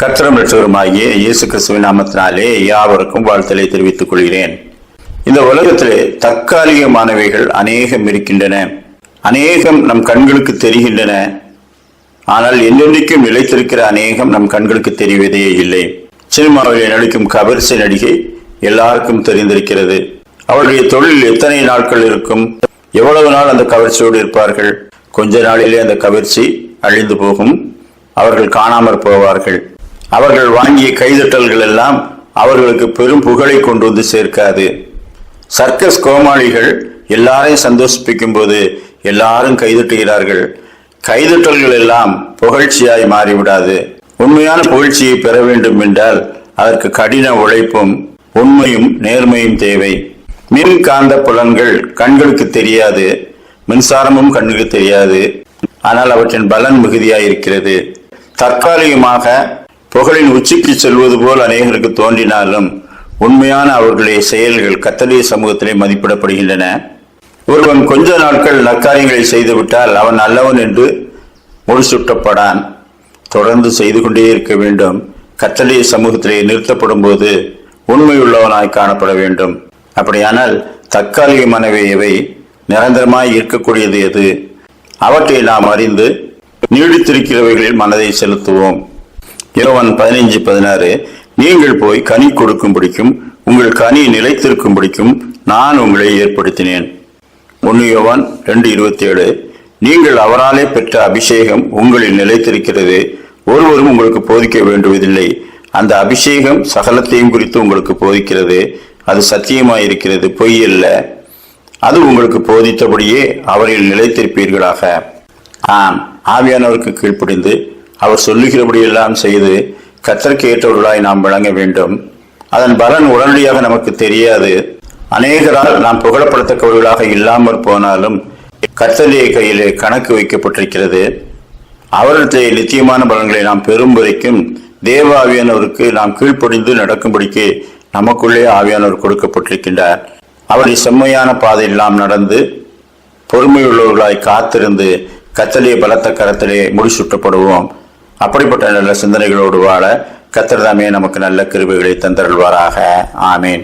கத்திரம் லட்சகருமாகிய இயேசு கிறிஸ்துவின் நாமத்தினாலே யாவருக்கும் வாழ்த்தலை தெரிவித்துக் கொள்கிறேன். இந்த உலகத்திலே தற்காலிகமானவைகள் அநேகம் இருக்கின்றன. அநேகம் நம் கண்களுக்கு தெரிகின்றன. ஆனால் என்றென்றைக்கும் நிலைத்திருக்கிற அநேகம் நம் கண்களுக்கு தெரிவதே இல்லை. சினிமாவில் நடிக்கும் கவர்ச்சி நடிகை எல்லாருக்கும் தெரிந்திருக்கிறது. அவருடைய தொழில் எத்தனை நாட்கள் இருக்கும்? எவ்வளவு நாள் அந்த கவர்ச்சியோடு இருப்பார்கள்? கொஞ்ச நாளிலே அந்த கவர்ச்சி அழிந்து போகும். அவர்கள் காணாமற் போவார்கள். அவர்கள் வாங்கிய கைதட்டல்கள் எல்லாம் அவர்களுக்கு பெரும் புகழை கொண்டு வந்து சேர்க்காது. சர்க்கஸ் கோமாளிகள் எல்லாரையும் சந்தோஷிப்பிக்கும் போது எல்லாரும் கைதட்டுகிறார்கள். கைதட்டல்கள் எல்லாம் புகழ்ச்சியாய் மாறிவிடாது. உண்மையான புகழ்ச்சியை பெற வேண்டும் என்றால் அதற்கு கடின உழைப்பும் உண்மையும் நேர்மையும் தேவை. மின் காந்த புலன்கள் கண்களுக்கு தெரியாது மின்சாரமும் கண்ணுக்கு தெரியாது. ஆனால் அவற்றின் பலன் மிகுதியாயிருக்கிறது தற்காலிகமாக புகழின் உச்சிக்கு செல்வது போல் அநேகருக்கு தோன்றினாலும் உண்மையான அவர்களுடைய செயல்கள் கத்தலிய சமூகத்திலே மதிப்பிடப்படுகின்றன. ஒருவன் கொஞ்ச நாட்கள் நற்காரியங்களை செய்துவிட்டால் அவன் நல்லவன் என்று முடிசூட்டப்படான் தொடர்ந்து செய்து கொண்டே இருக்க வேண்டும். கத்தலிய சமூகத்திலே நிறுத்தப்படும் போது உண்மையுள்ளவனாய் காணப்பட வேண்டும். அப்படியானால் தற்காலிகமானவை எவை நிரந்தரமாய் இருக்கக்கூடியது எது? அவற்றை நாம் அறிந்து நீடித்திருக்கிறவைகளில் மனதை செலுத்துவோம். இரவன் பதினைஞ்சு பதினாறு நீங்கள் போய் கனி கொடுக்கும்படிக்கும் உங்கள் கனி நிலைத்திருக்கும்படிக்கும் நான் உங்களை ஏற்படுத்தினேன். ஒன்னு யோவான் ரெண்டு இருபத்தி ஏழு நீங்கள் அவராலே பெற்ற அபிஷேகம் உங்களில் நிலைத்திருக்கிறது. ஒருவரும் உங்களுக்கு போதிக்க வேண்டுவதில்லை. அந்த அபிஷேகம் சகலத்தையும் குறித்து உங்களுக்கு போதிக்கிறது. அது சத்தியமாயிருக்கிறது பொய் அல்ல. அது உங்களுக்கு போதித்தபடியே அவரில் நிலைத்திருப்பீர்களாக. ஆம் ஆவியானவருக்கு கீழ்ப்படிந்து அவர் சொல்லுகிறபடியெல்லாம் செய்து கத்தற்கு ஏற்றவர்களாய் நாம் விளங்க வேண்டும். அதன் பலன் உடனடியாக நமக்கு தெரியாது. அநேகரால் நாம் புகழப்படத்தக்கவர்களாக இல்லாமற் போனாலும் கர்த்தருடைய கையிலே கணக்கு வைக்கப்பட்டிருக்கிறது. அவரிடத்திலே நித்தியமான பலன்களை நாம் பெறும் வரைக்கும் தேவ ஆவியானவருக்கு நாம் கீழ்ப்படிந்து நடக்கும்படிக்கு நமக்குள்ளே ஆவியானவர் கொடுக்கப்பட்டிருக்கின்றார். அவருடைய செம்மையான பாதையில் நாம் நடந்து பொறுமையுள்ளவர்களாய் காத்திருந்து கத்தலிய பலத்த கரத்திலே முடிசூட்டப்படுவோம். அப்படிப்பட்ட நல்ல சிந்தனைகளோடு வாழ கத்திரதாமே நமக்கு நல்ல கிருவிகளை தந்தருள்வாராக. ஆமேன்.